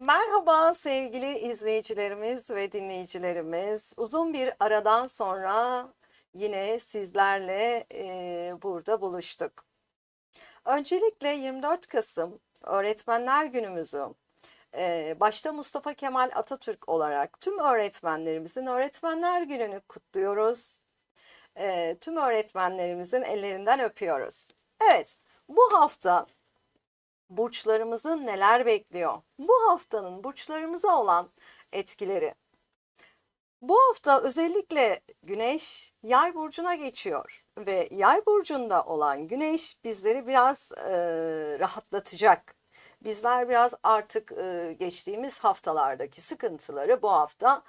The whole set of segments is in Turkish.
Merhaba sevgili izleyicilerimiz ve dinleyicilerimiz. Uzun bir aradan sonra yine sizlerle e, burada buluştuk. Öncelikle 24 Kasım Öğretmenler Günümüzü başta Mustafa Kemal Atatürk olarak tüm öğretmenlerimizin Öğretmenler Günü'nü kutluyoruz. Tüm öğretmenlerimizin ellerinden öpüyoruz. Evet, bu hafta burçlarımızı neler bekliyor? Bu haftanın burçlarımıza olan etkileri. Bu hafta özellikle Güneş Yay burcuna geçiyor ve Yay burcunda olan Güneş bizleri biraz e, rahatlatacak. Bizler biraz artık e, geçtiğimiz haftalardaki sıkıntıları bu hafta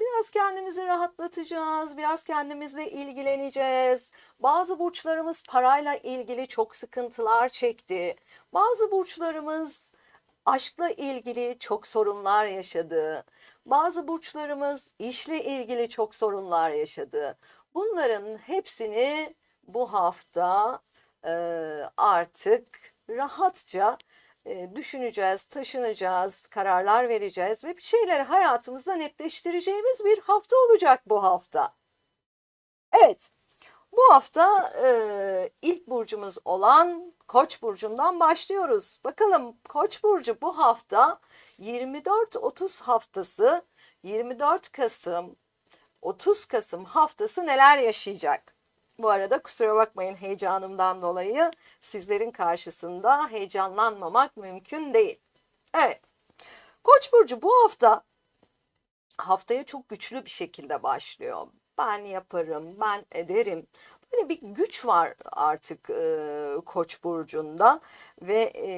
biraz kendimizi rahatlatacağız, biraz kendimizle ilgileneceğiz. Bazı burçlarımız parayla ilgili çok sıkıntılar çekti. Bazı burçlarımız aşkla ilgili çok sorunlar yaşadı. Bazı burçlarımız işle ilgili çok sorunlar yaşadı. Bunların hepsini bu hafta artık rahatça düşüneceğiz, taşınacağız, kararlar vereceğiz ve bir şeyleri hayatımızda netleştireceğimiz bir hafta olacak bu hafta. Evet, bu hafta e, ilk burcumuz olan Koç burcundan başlıyoruz. Bakalım Koç burcu bu hafta 24-30 haftası 24 Kasım 30 Kasım haftası neler yaşayacak? Bu arada kusura bakmayın heyecanımdan dolayı sizlerin karşısında heyecanlanmamak mümkün değil. Evet. Koç burcu bu hafta haftaya çok güçlü bir şekilde başlıyor. Ben yaparım, ben ederim. Böyle bir güç var artık e, Koç burcunda ve e,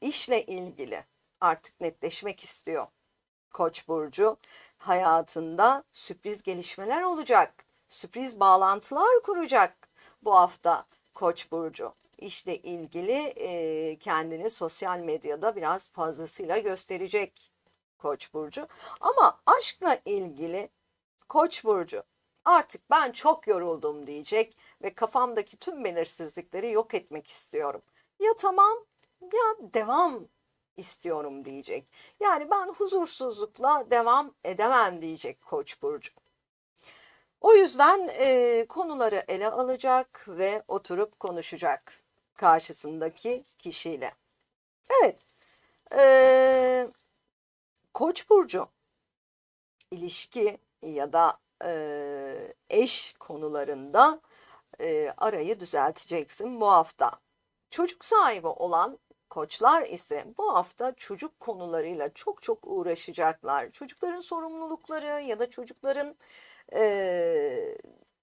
işle ilgili artık netleşmek istiyor. Koç burcu hayatında sürpriz gelişmeler olacak. Sürpriz bağlantılar kuracak bu hafta Koç burcu. İşle ilgili e, kendini sosyal medyada biraz fazlasıyla gösterecek Koç burcu. Ama aşkla ilgili Koç burcu artık ben çok yoruldum diyecek ve kafamdaki tüm belirsizlikleri yok etmek istiyorum. Ya tamam ya devam istiyorum diyecek. Yani ben huzursuzlukla devam edemem diyecek Koç burcu. O yüzden e, konuları ele alacak ve oturup konuşacak karşısındaki kişiyle. Evet, e, Koç burcu ilişki ya da e, eş konularında e, arayı düzelteceksin bu hafta. Çocuk sahibi olan koçlar ise bu hafta çocuk konularıyla çok çok uğraşacaklar. Çocukların sorumlulukları ya da çocukların e,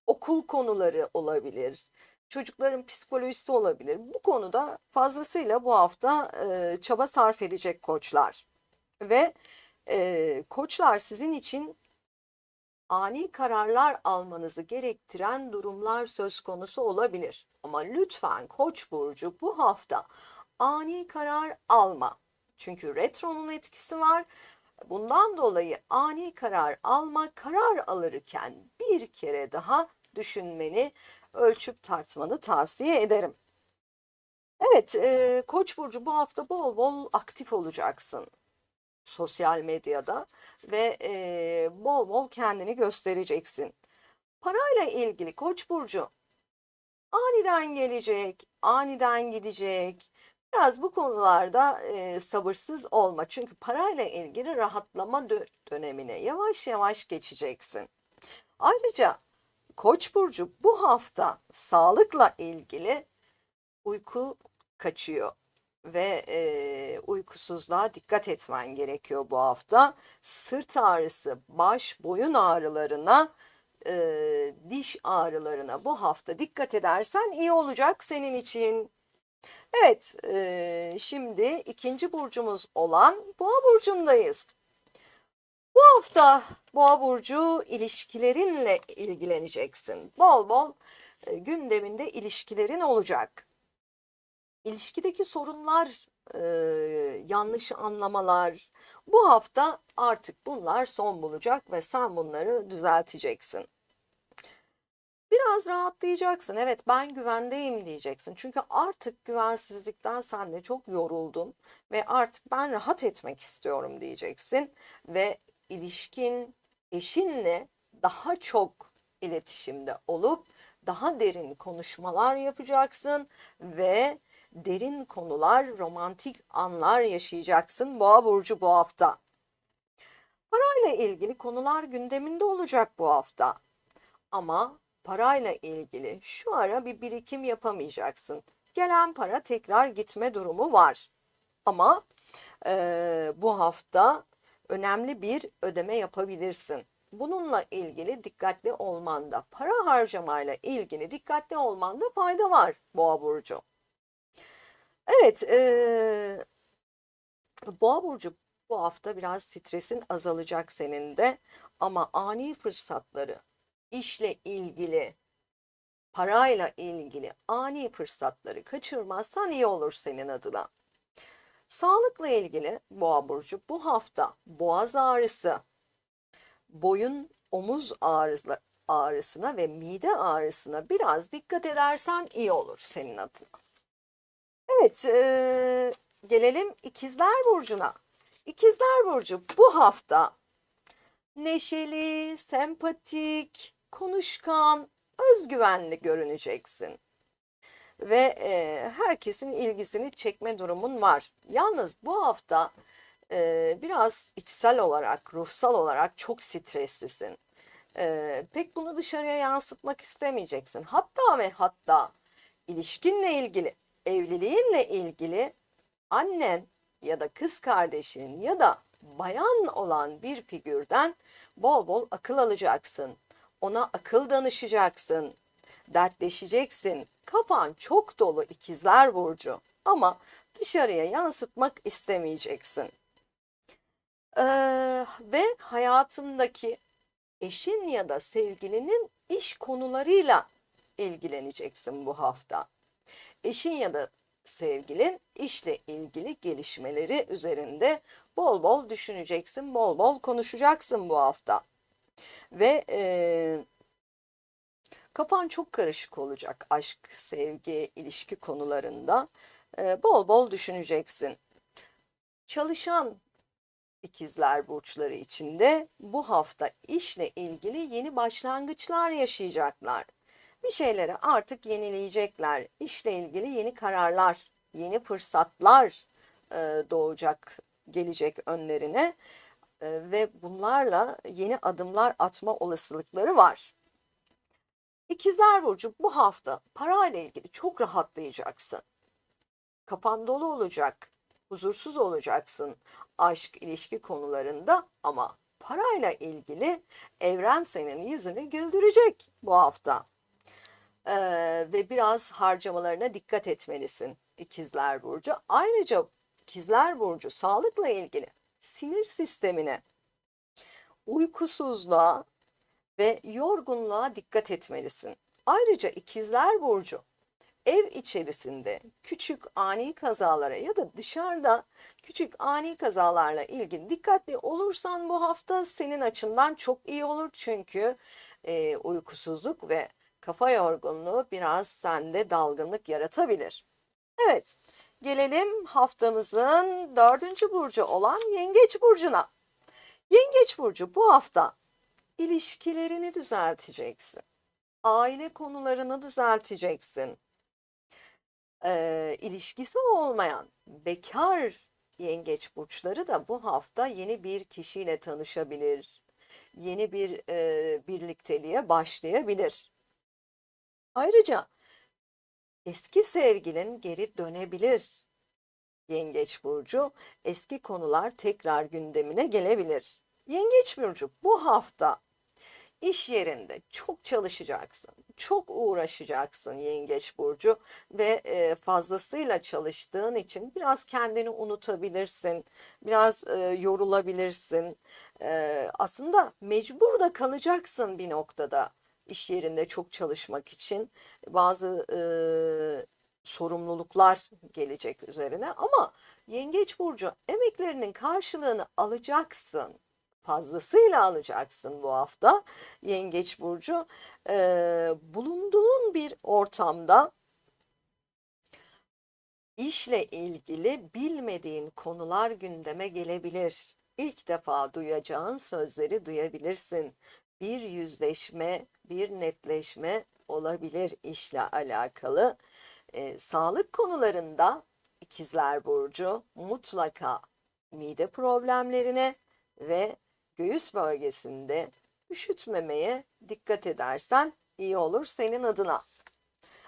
okul konuları olabilir. Çocukların psikolojisi olabilir. Bu konuda fazlasıyla bu hafta e, çaba sarf edecek koçlar. Ve e, koçlar sizin için ani kararlar almanızı gerektiren durumlar söz konusu olabilir. Ama lütfen Koç burcu bu hafta ani karar alma. Çünkü retronun etkisi var. Bundan dolayı ani karar alma, karar alırken bir kere daha düşünmeni, ölçüp tartmanı tavsiye ederim. Evet, e, Koç burcu bu hafta bol bol aktif olacaksın sosyal medyada ve e, bol bol kendini göstereceksin. Parayla ilgili Koç burcu aniden gelecek, aniden gidecek. Biraz bu konularda e, sabırsız olma. Çünkü parayla ilgili rahatlama dö- dönemine yavaş yavaş geçeceksin. Ayrıca Koç burcu bu hafta sağlıkla ilgili uyku kaçıyor ve e, uykusuzluğa dikkat etmen gerekiyor bu hafta. Sırt ağrısı, baş, boyun ağrılarına, e, diş ağrılarına bu hafta dikkat edersen iyi olacak senin için. Evet, e, şimdi ikinci burcumuz olan Boğa burcundayız. Bu hafta Boğa burcu ilişkilerinle ilgileneceksin. Bol bol e, gündeminde ilişkilerin olacak. İlişkideki sorunlar, e, yanlış anlamalar bu hafta artık bunlar son bulacak ve sen bunları düzelteceksin. Biraz rahatlayacaksın. Evet ben güvendeyim diyeceksin. Çünkü artık güvensizlikten sen de çok yoruldun ve artık ben rahat etmek istiyorum diyeceksin ve ilişkin eşinle daha çok iletişimde olup daha derin konuşmalar yapacaksın ve derin konular, romantik anlar yaşayacaksın Boğa burcu bu hafta. Parayla ilgili konular gündeminde olacak bu hafta. Ama parayla ilgili şu ara bir birikim yapamayacaksın. Gelen para tekrar gitme durumu var. Ama eee, bu hafta önemli bir ödeme yapabilirsin. Bununla ilgili dikkatli olmanda, para harcamayla ilgili dikkatli olmanda fayda var Boğa burcu. Evet, eee Boğa burcu bu hafta biraz stresin azalacak senin de ama ani fırsatları, işle ilgili, parayla ilgili ani fırsatları kaçırmazsan iyi olur senin adına. Sağlıkla ilgili Boğa burcu bu hafta boğaz ağrısı, boyun omuz ağrısı, ağrısına ve mide ağrısına biraz dikkat edersen iyi olur senin adına. Evet, eee, gelelim İkizler Burcu'na. İkizler Burcu bu hafta neşeli, sempatik, konuşkan, özgüvenli görüneceksin. Ve eee, herkesin ilgisini çekme durumun var. Yalnız bu hafta eee, biraz içsel olarak, ruhsal olarak çok streslisin. Eee, pek bunu dışarıya yansıtmak istemeyeceksin. Hatta ve hatta ilişkinle ilgili, evliliğinle ilgili annen ya da kız kardeşin ya da bayan olan bir figürden bol bol akıl alacaksın. Ona akıl danışacaksın, dertleşeceksin. Kafan çok dolu ikizler burcu ama dışarıya yansıtmak istemeyeceksin. Ee, ve hayatındaki eşin ya da sevgilinin iş konularıyla ilgileneceksin bu hafta. Eşin ya da sevgilin işle ilgili gelişmeleri üzerinde bol bol düşüneceksin, bol bol konuşacaksın bu hafta. Ve eee, kafan çok karışık olacak aşk, sevgi, ilişki konularında. Eee, bol bol düşüneceksin. Çalışan ikizler burçları içinde bu hafta işle ilgili yeni başlangıçlar yaşayacaklar. Bir şeyleri artık yenileyecekler. İşle ilgili yeni kararlar, yeni fırsatlar e, doğacak, gelecek önlerine E, ve bunlarla yeni adımlar atma olasılıkları var. İkizler Burcu bu hafta parayla ilgili çok rahatlayacaksın. Kafan dolu olacak, huzursuz olacaksın aşk ilişki konularında ama parayla ilgili evren senin yüzünü güldürecek bu hafta. Ee, ve biraz harcamalarına dikkat etmelisin İkizler Burcu. Ayrıca İkizler Burcu sağlıkla ilgili sinir sistemine, uykusuzluğa ve yorgunluğa dikkat etmelisin. Ayrıca İkizler Burcu ev içerisinde küçük ani kazalara ya da dışarıda küçük ani kazalarla ilgili dikkatli olursan bu hafta senin açından çok iyi olur. Çünkü e, uykusuzluk ve kafa yorgunluğu biraz sende dalgınlık yaratabilir. Evet, gelelim haftamızın dördüncü burcu olan Yengeç Burcu'na. Yengeç Burcu bu hafta ilişkilerini düzelteceksin. Aile konularını düzelteceksin. Ee, ilişkisi olmayan bekar yengeç burçları da bu hafta yeni bir kişiyle tanışabilir. Yeni bir e, birlikteliğe başlayabilir. Ayrıca eski sevgilin geri dönebilir. Yengeç burcu eski konular tekrar gündemine gelebilir. Yengeç burcu bu hafta iş yerinde çok çalışacaksın. Çok uğraşacaksın Yengeç burcu ve e, fazlasıyla çalıştığın için biraz kendini unutabilirsin. Biraz e, yorulabilirsin. E, aslında mecbur da kalacaksın bir noktada iş yerinde çok çalışmak için bazı e, sorumluluklar gelecek üzerine ama Yengeç burcu emeklerinin karşılığını alacaksın. fazlasıyla alacaksın bu hafta Yengeç Burcu. Ee, bulunduğun bir ortamda işle ilgili bilmediğin konular gündeme gelebilir. İlk defa duyacağın sözleri duyabilirsin. Bir yüzleşme, bir netleşme olabilir işle alakalı. Ee, sağlık konularında İkizler Burcu mutlaka mide problemlerine ve göğüs bölgesinde üşütmemeye dikkat edersen iyi olur senin adına.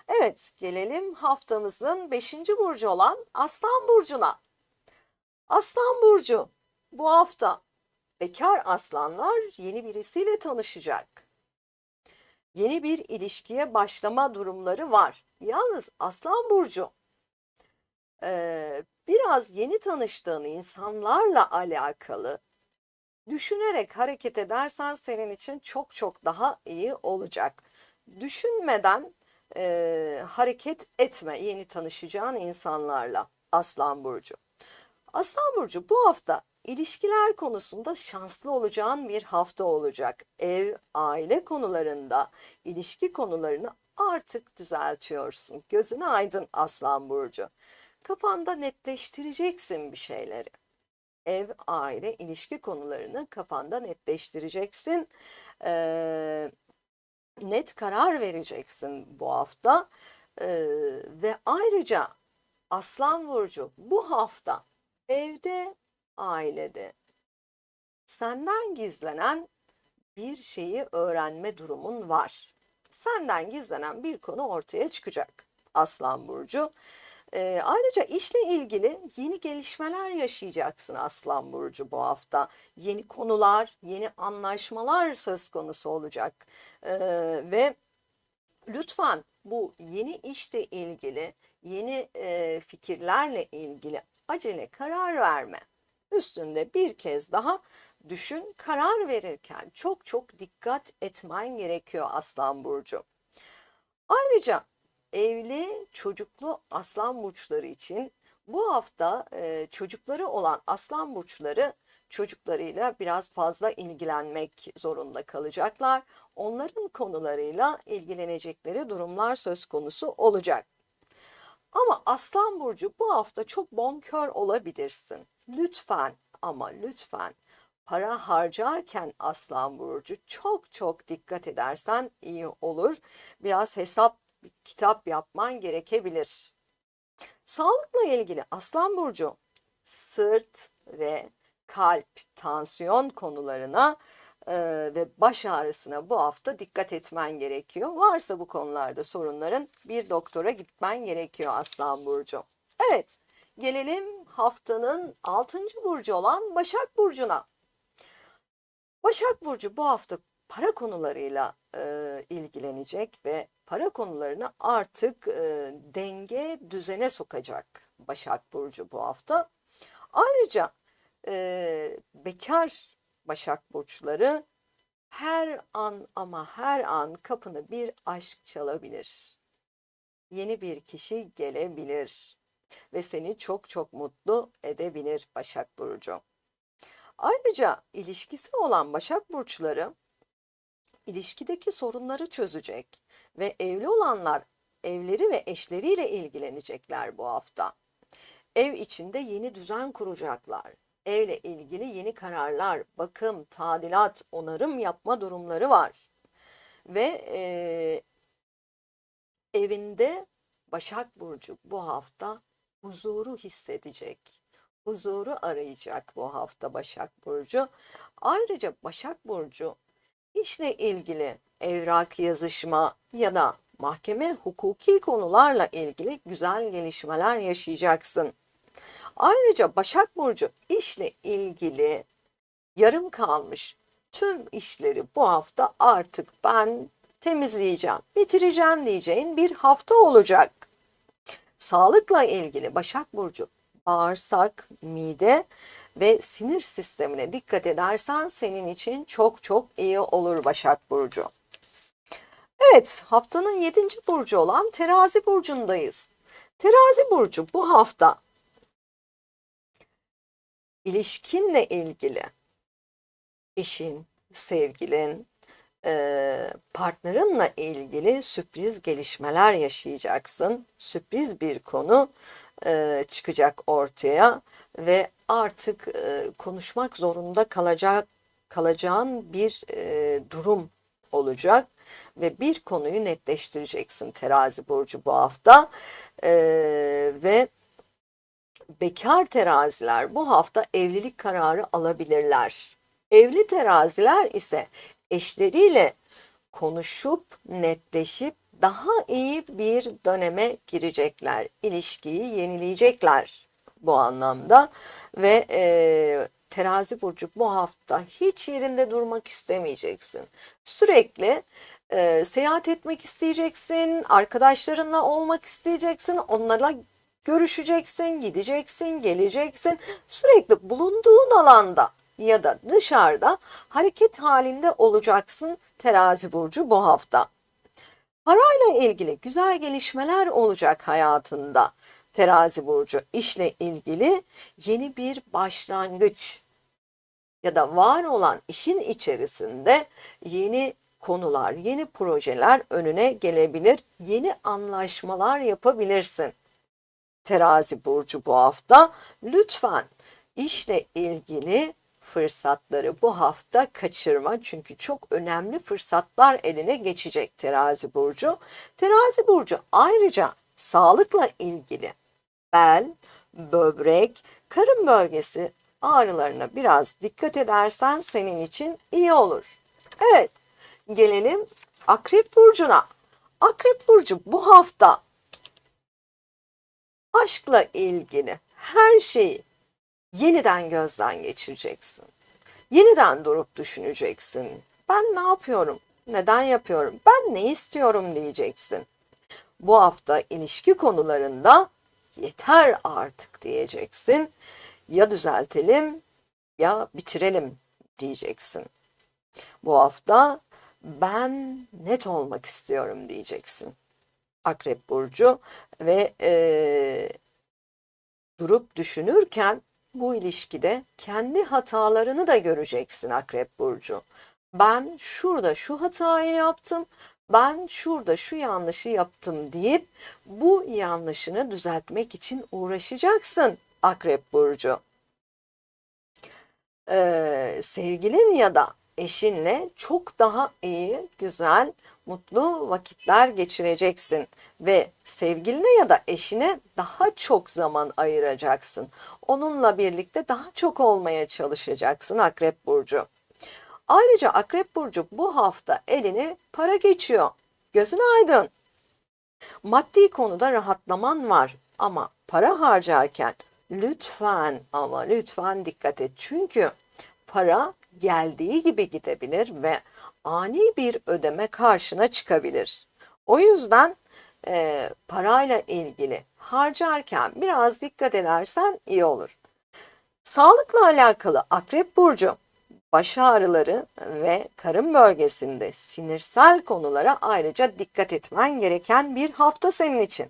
Evet, gelelim haftamızın 5. burcu olan Aslan burcuna. Aslan burcu bu hafta bekar aslanlar yeni birisiyle tanışacak. Yeni bir ilişkiye başlama durumları var. Yalnız Aslan burcu biraz yeni tanıştığın insanlarla alakalı düşünerek hareket edersen senin için çok çok daha iyi olacak. Düşünmeden e, hareket etme yeni tanışacağın insanlarla Aslan Burcu. Aslan Burcu bu hafta ilişkiler konusunda şanslı olacağın bir hafta olacak. Ev, aile konularında ilişki konularını artık düzeltiyorsun. Gözün aydın Aslan Burcu. Kafanda netleştireceksin bir şeyleri. Ev, aile, ilişki konularını kafanda netleştireceksin. Ee, net karar vereceksin bu hafta. Ee, ve ayrıca Aslan Burcu bu hafta evde, ailede senden gizlenen bir şeyi öğrenme durumun var. Senden gizlenen bir konu ortaya çıkacak Aslan Burcu. Ee, ayrıca işle ilgili yeni gelişmeler yaşayacaksın Aslan Burcu bu hafta. Yeni konular, yeni anlaşmalar söz konusu olacak. Ee, ve lütfen bu yeni işle ilgili, yeni e, fikirlerle ilgili acele karar verme. Üstünde bir kez daha düşün, karar verirken çok çok dikkat etmen gerekiyor Aslan Burcu. Ayrıca evli çocuklu aslan burçları için bu hafta e, çocukları olan aslan burçları çocuklarıyla biraz fazla ilgilenmek zorunda kalacaklar. Onların konularıyla ilgilenecekleri durumlar söz konusu olacak. Ama Aslan Burcu bu hafta çok bonkör olabilirsin. Lütfen ama lütfen para harcarken Aslan Burcu çok çok dikkat edersen iyi olur. Biraz hesap kitap yapman gerekebilir. Sağlıkla ilgili Aslan Burcu sırt ve kalp, tansiyon konularına e, ve baş ağrısına bu hafta dikkat etmen gerekiyor. Varsa bu konularda sorunların bir doktora gitmen gerekiyor Aslan Burcu. Evet, gelelim haftanın 6. burcu olan Başak Burcu'na. Başak Burcu bu hafta para konularıyla e, ilgilenecek ve para konularını artık e, denge düzene sokacak Başak Burcu bu hafta. Ayrıca e, bekar Başak Burçları her an ama her an kapını bir aşk çalabilir. Yeni bir kişi gelebilir ve seni çok çok mutlu edebilir Başak Burcu. Ayrıca ilişkisi olan Başak Burçları ilişkideki sorunları çözecek ve evli olanlar evleri ve eşleriyle ilgilenecekler bu hafta. Ev içinde yeni düzen kuracaklar. Evle ilgili yeni kararlar, bakım, tadilat, onarım yapma durumları var. Ve e, evinde Başak Burcu bu hafta huzuru hissedecek. Huzuru arayacak bu hafta Başak Burcu. Ayrıca Başak Burcu işle ilgili evrak yazışma ya da mahkeme hukuki konularla ilgili güzel gelişmeler yaşayacaksın. Ayrıca Başak Burcu işle ilgili yarım kalmış tüm işleri bu hafta artık ben temizleyeceğim, bitireceğim diyeceğin bir hafta olacak. Sağlıkla ilgili Başak Burcu bağırsak, mide ve sinir sistemine dikkat edersen senin için çok çok iyi olur Başak Burcu. Evet haftanın 7. burcu olan terazi burcundayız. Terazi burcu bu hafta ilişkinle ilgili eşin, sevgilin, e, partnerinle ilgili sürpriz gelişmeler yaşayacaksın. Sürpriz bir konu e, çıkacak ortaya ve artık e, konuşmak zorunda kalacak kalacağın bir durum olacak ve bir konuyu netleştireceksin terazi burcu bu hafta E, ve bekar teraziler bu hafta evlilik kararı alabilirler. Evli teraziler ise eşleriyle konuşup netleşip daha iyi bir döneme girecekler. İlişkiyi yenileyecekler bu anlamda ve e, terazi burcu bu hafta hiç yerinde durmak istemeyeceksin. Sürekli e, seyahat etmek isteyeceksin, arkadaşlarınla olmak isteyeceksin, onlarla görüşeceksin, gideceksin, geleceksin. Sürekli bulunduğun alanda ya da dışarıda hareket halinde olacaksın terazi burcu bu hafta. Parayla ilgili güzel gelişmeler olacak hayatında. Terazi burcu işle ilgili yeni bir başlangıç ya da var olan işin içerisinde yeni konular, yeni projeler önüne gelebilir. Yeni anlaşmalar yapabilirsin. Terazi burcu bu hafta lütfen işle ilgili fırsatları bu hafta kaçırma çünkü çok önemli fırsatlar eline geçecek terazi burcu. Terazi burcu ayrıca sağlıkla ilgili bel, böbrek, karın bölgesi ağrılarına biraz dikkat edersen senin için iyi olur. Evet, gelelim Akrep burcuna. Akrep burcu bu hafta aşkla ilgili her şeyi yeniden gözden geçireceksin. Yeniden durup düşüneceksin. Ben ne yapıyorum? Neden yapıyorum? Ben ne istiyorum diyeceksin. Bu hafta ilişki konularında yeter artık diyeceksin. Ya düzeltelim ya bitirelim diyeceksin. Bu hafta ben net olmak istiyorum diyeceksin. Akrep Burcu ve e, durup düşünürken bu ilişkide kendi hatalarını da göreceksin Akrep Burcu. Ben şurada şu hatayı yaptım, ben şurada şu yanlışı yaptım deyip bu yanlışını düzeltmek için uğraşacaksın Akrep Burcu. Ee, sevgilin ya da eşinle çok daha iyi, güzel, mutlu vakitler geçireceksin ve sevgiline ya da eşine daha çok zaman ayıracaksın. Onunla birlikte daha çok olmaya çalışacaksın Akrep Burcu. Ayrıca Akrep Burcu bu hafta eline para geçiyor. Gözün aydın. Maddi konuda rahatlaman var ama para harcarken lütfen ama lütfen dikkat et. Çünkü para geldiği gibi gidebilir ve ani bir ödeme karşına çıkabilir. O yüzden e, parayla ilgili harcarken biraz dikkat edersen iyi olur. Sağlıkla alakalı Akrep Burcu baş ağrıları ve karın bölgesinde sinirsel konulara ayrıca dikkat etmen gereken bir hafta senin için.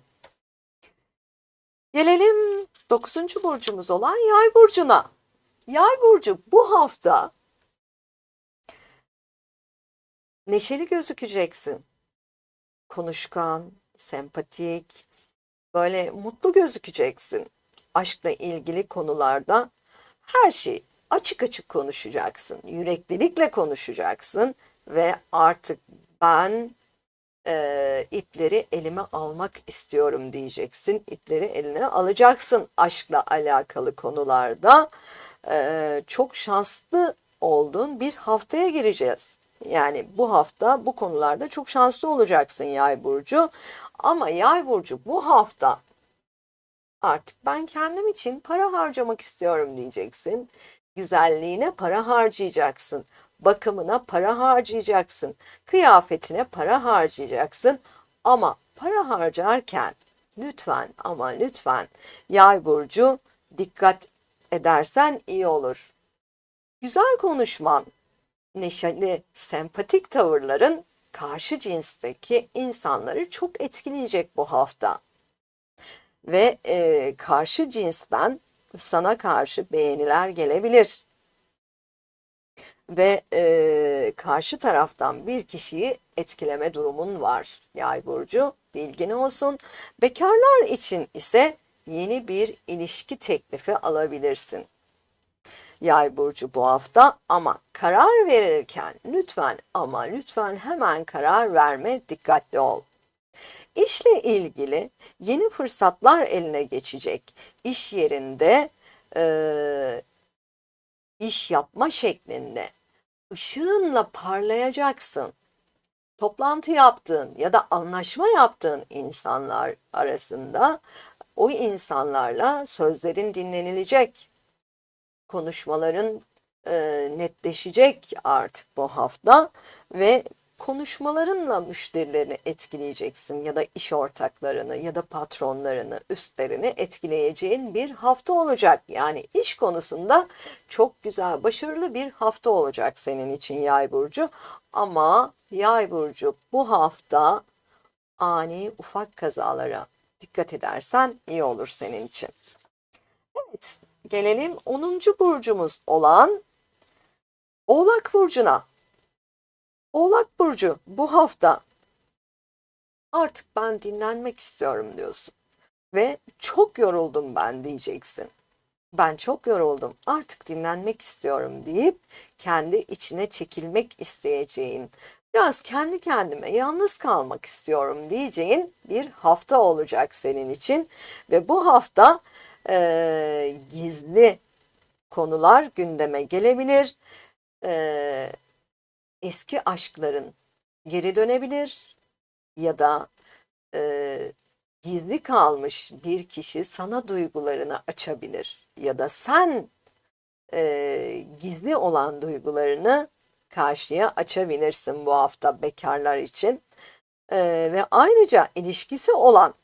Gelelim 9. burcumuz olan Yay burcuna. Yay burcu bu hafta neşeli gözükeceksin. Konuşkan, sempatik, böyle mutlu gözükeceksin. Aşkla ilgili konularda her şeyi açık açık konuşacaksın. Yüreklilikle konuşacaksın ve artık ben e, ipleri elime almak istiyorum diyeceksin. İpleri eline alacaksın aşkla alakalı konularda. E, çok şanslı olduğun bir haftaya gireceğiz. Yani bu hafta bu konularda çok şanslı olacaksın Yay burcu. Ama Yay burcu bu hafta artık ben kendim için para harcamak istiyorum diyeceksin. Güzelliğine para harcayacaksın. Bakımına para harcayacaksın. Kıyafetine para harcayacaksın. Ama para harcarken lütfen ama lütfen Yay burcu dikkat edersen iyi olur. Güzel konuşman, neşeli, sempatik tavırların karşı cinsteki insanları çok etkileyecek bu hafta. Ve e, karşı cinsten sana karşı beğeniler gelebilir. ve e, karşı taraftan bir kişiyi etkileme durumun var. Yay burcu bilgin olsun. Bekarlar için ise yeni bir ilişki teklifi alabilirsin. Yay burcu bu hafta ama karar verirken lütfen ama lütfen hemen karar verme dikkatli ol. İşle ilgili yeni fırsatlar eline geçecek. İş yerinde e, iş yapma şeklinde ışığınla parlayacaksın. Toplantı yaptığın ya da anlaşma yaptığın insanlar arasında o insanlarla sözlerin dinlenilecek. Konuşmaların e, netleşecek artık bu hafta ve konuşmalarınla müşterilerini etkileyeceksin ya da iş ortaklarını ya da patronlarını, üstlerini etkileyeceğin bir hafta olacak. Yani iş konusunda çok güzel, başarılı bir hafta olacak senin için Yay burcu. Ama Yay burcu bu hafta ani ufak kazalara dikkat edersen iyi olur senin için. Evet, gelelim 10. burcumuz olan Oğlak burcuna. Oğlak burcu bu hafta artık ben dinlenmek istiyorum diyorsun ve çok yoruldum ben diyeceksin. Ben çok yoruldum artık dinlenmek istiyorum deyip kendi içine çekilmek isteyeceğin, biraz kendi kendime yalnız kalmak istiyorum diyeceğin bir hafta olacak senin için ve bu hafta e, gizli konular gündeme gelebilir. E, eski aşkların geri dönebilir ya da e, gizli kalmış bir kişi sana duygularını açabilir ya da sen e, gizli olan duygularını karşıya açabilirsin bu hafta bekarlar için. E, ve ayrıca ilişkisi olan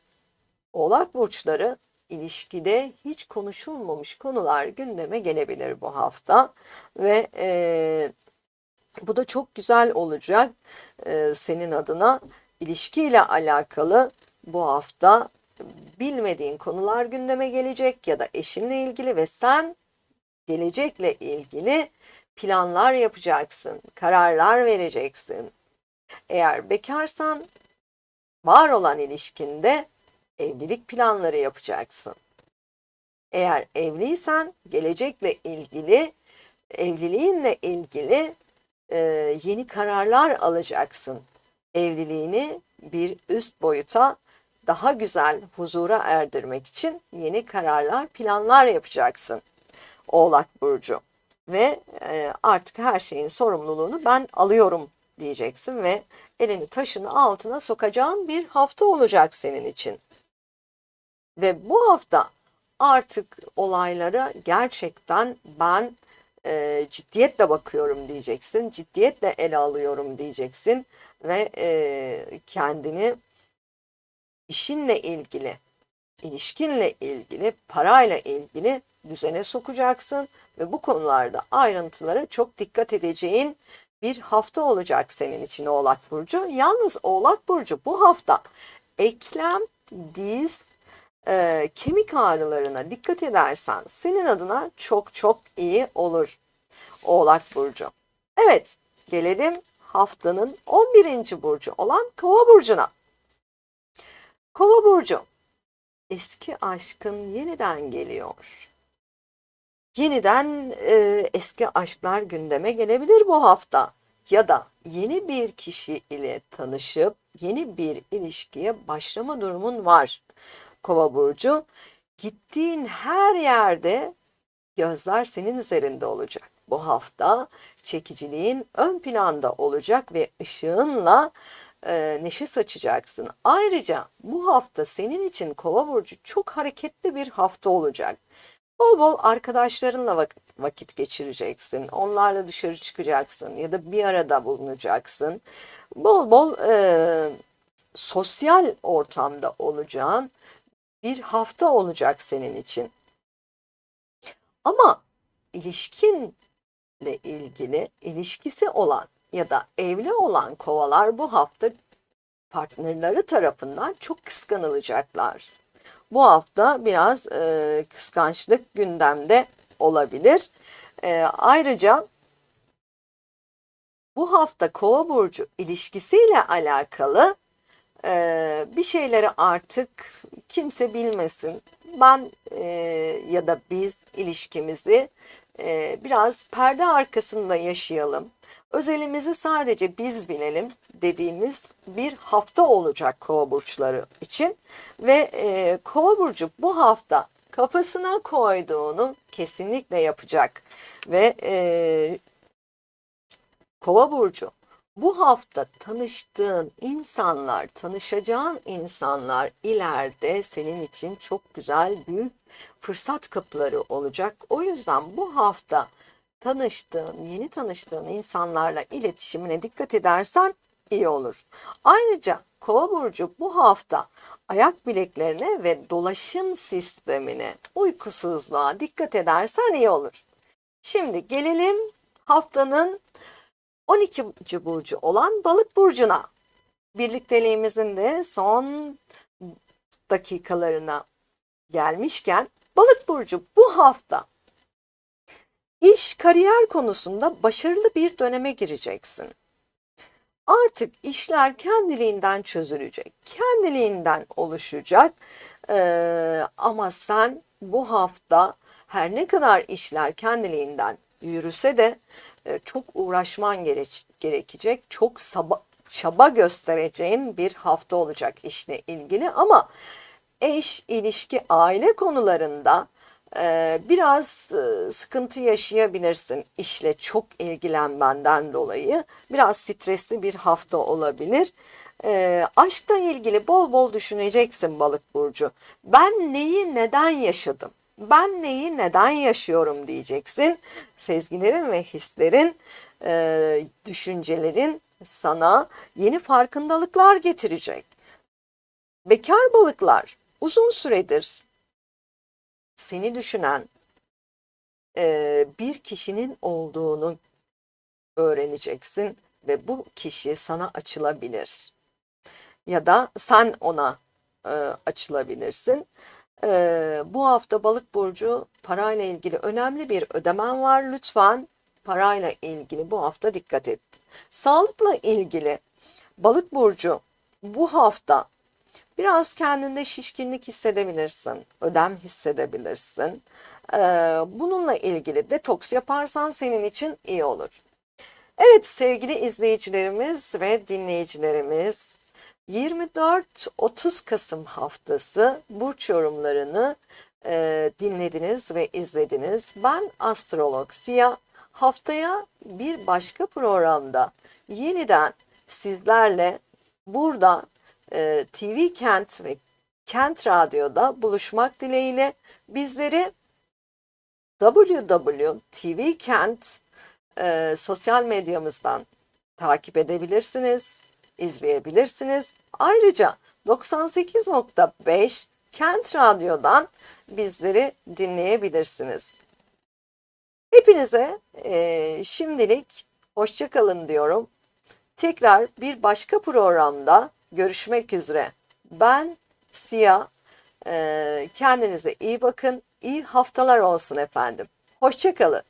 oğlak burçları ilişkide hiç konuşulmamış konular gündeme gelebilir bu hafta ve e, bu da çok güzel olacak e, senin adına ilişkiyle alakalı bu hafta bilmediğin konular gündeme gelecek ya da eşinle ilgili ve sen gelecekle ilgili planlar yapacaksın, kararlar vereceksin. Eğer bekarsan var olan ilişkinde evlilik planları yapacaksın. Eğer evliysen gelecekle ilgili, evliliğinle ilgili e, yeni kararlar alacaksın. Evliliğini bir üst boyuta daha güzel huzura erdirmek için yeni kararlar, planlar yapacaksın. Oğlak burcu ve e, artık her şeyin sorumluluğunu ben alıyorum diyeceksin ve elini taşın altına sokacağın bir hafta olacak senin için. Ve bu hafta artık olaylara gerçekten ben e, ciddiyetle bakıyorum diyeceksin, ciddiyetle ele alıyorum diyeceksin ve e, kendini işinle ilgili, ilişkinle ilgili, parayla ilgili düzene sokacaksın ve bu konularda ayrıntılara çok dikkat edeceğin bir hafta olacak senin için Oğlak Burcu. Yalnız Oğlak Burcu bu hafta eklem, diz, e, kemik ağrılarına dikkat edersen senin adına çok çok iyi olur Oğlak Burcu. Evet gelelim haftanın 11. burcu olan Kova Burcu'na. Kova Burcu eski aşkın yeniden geliyor. Yeniden e, eski aşklar gündeme gelebilir bu hafta ya da yeni bir kişi ile tanışıp yeni bir ilişkiye başlama durumun var. Kova burcu gittiğin her yerde gözler senin üzerinde olacak. Bu hafta çekiciliğin ön planda olacak ve ışığınla e, neşe saçacaksın. Ayrıca bu hafta senin için Kova burcu çok hareketli bir hafta olacak. Bol bol arkadaşlarınla vakit, vakit geçireceksin. Onlarla dışarı çıkacaksın ya da bir arada bulunacaksın. Bol bol e, sosyal ortamda olacağın bir hafta olacak senin için. Ama ilişkinle ilgili ilişkisi olan ya da evli olan kovalar bu hafta partnerleri tarafından çok kıskanılacaklar. Bu hafta biraz e, kıskançlık gündemde olabilir. E, ayrıca bu hafta Kova burcu ilişkisiyle alakalı e, bir şeyleri artık kimse bilmesin. Ben e, ya da biz ilişkimizi e, biraz perde arkasında yaşayalım. Özelimizi sadece biz bilelim dediğimiz bir hafta olacak kova burçları için ve e, kova burcu bu hafta kafasına koyduğunu kesinlikle yapacak ve e, kova burcu bu hafta tanıştığın insanlar, tanışacağın insanlar ileride senin için çok güzel büyük fırsat kapıları olacak. O yüzden bu hafta tanıştığın, yeni tanıştığın insanlarla iletişimine dikkat edersen iyi olur. Ayrıca Kova burcu bu hafta ayak bileklerine ve dolaşım sistemine, uykusuzluğa dikkat edersen iyi olur. Şimdi gelelim haftanın 12. burcu olan Balık burcuna. Birlikteliğimizin de son dakikalarına gelmişken Balık burcu bu hafta iş kariyer konusunda başarılı bir döneme gireceksin. Artık işler kendiliğinden çözülecek, kendiliğinden oluşacak. Ee, ama sen bu hafta her ne kadar işler kendiliğinden yürüse de e, çok uğraşman gere gerekecek, çok saba, çaba göstereceğin bir hafta olacak işle ilgili ama eş, ilişki, aile konularında e, biraz e, sıkıntı yaşayabilirsin işle çok ilgilenmenden dolayı. Biraz stresli bir hafta olabilir. E, aşkla ilgili bol bol düşüneceksin balık burcu. Ben neyi neden yaşadım? Ben neyi neden yaşıyorum diyeceksin. Sezgilerin ve hislerin, e, düşüncelerin sana yeni farkındalıklar getirecek. Bekar balıklar uzun süredir seni düşünen e, bir kişinin olduğunu öğreneceksin ve bu kişi sana açılabilir. Ya da sen ona e, açılabilirsin. E, bu hafta balık burcu parayla ilgili önemli bir ödemen var. Lütfen parayla ilgili bu hafta dikkat et. Sağlıkla ilgili balık burcu bu hafta Biraz kendinde şişkinlik hissedebilirsin, ödem hissedebilirsin. Ee, bununla ilgili detoks yaparsan senin için iyi olur. Evet sevgili izleyicilerimiz ve dinleyicilerimiz 24-30 Kasım haftası burç yorumlarını e, dinlediniz ve izlediniz. Ben Astrolog Siyah. Haftaya bir başka programda yeniden sizlerle burada e, TV Kent ve Kent Radyo'da buluşmak dileğiyle bizleri www.tvkent e, sosyal medyamızdan takip edebilirsiniz, izleyebilirsiniz. Ayrıca 98.5 Kent Radyo'dan bizleri dinleyebilirsiniz. Hepinize e, şimdilik hoşçakalın diyorum. Tekrar bir başka programda görüşmek üzere. Ben Siyah. Ee, kendinize iyi bakın. İyi haftalar olsun efendim. Hoşçakalın.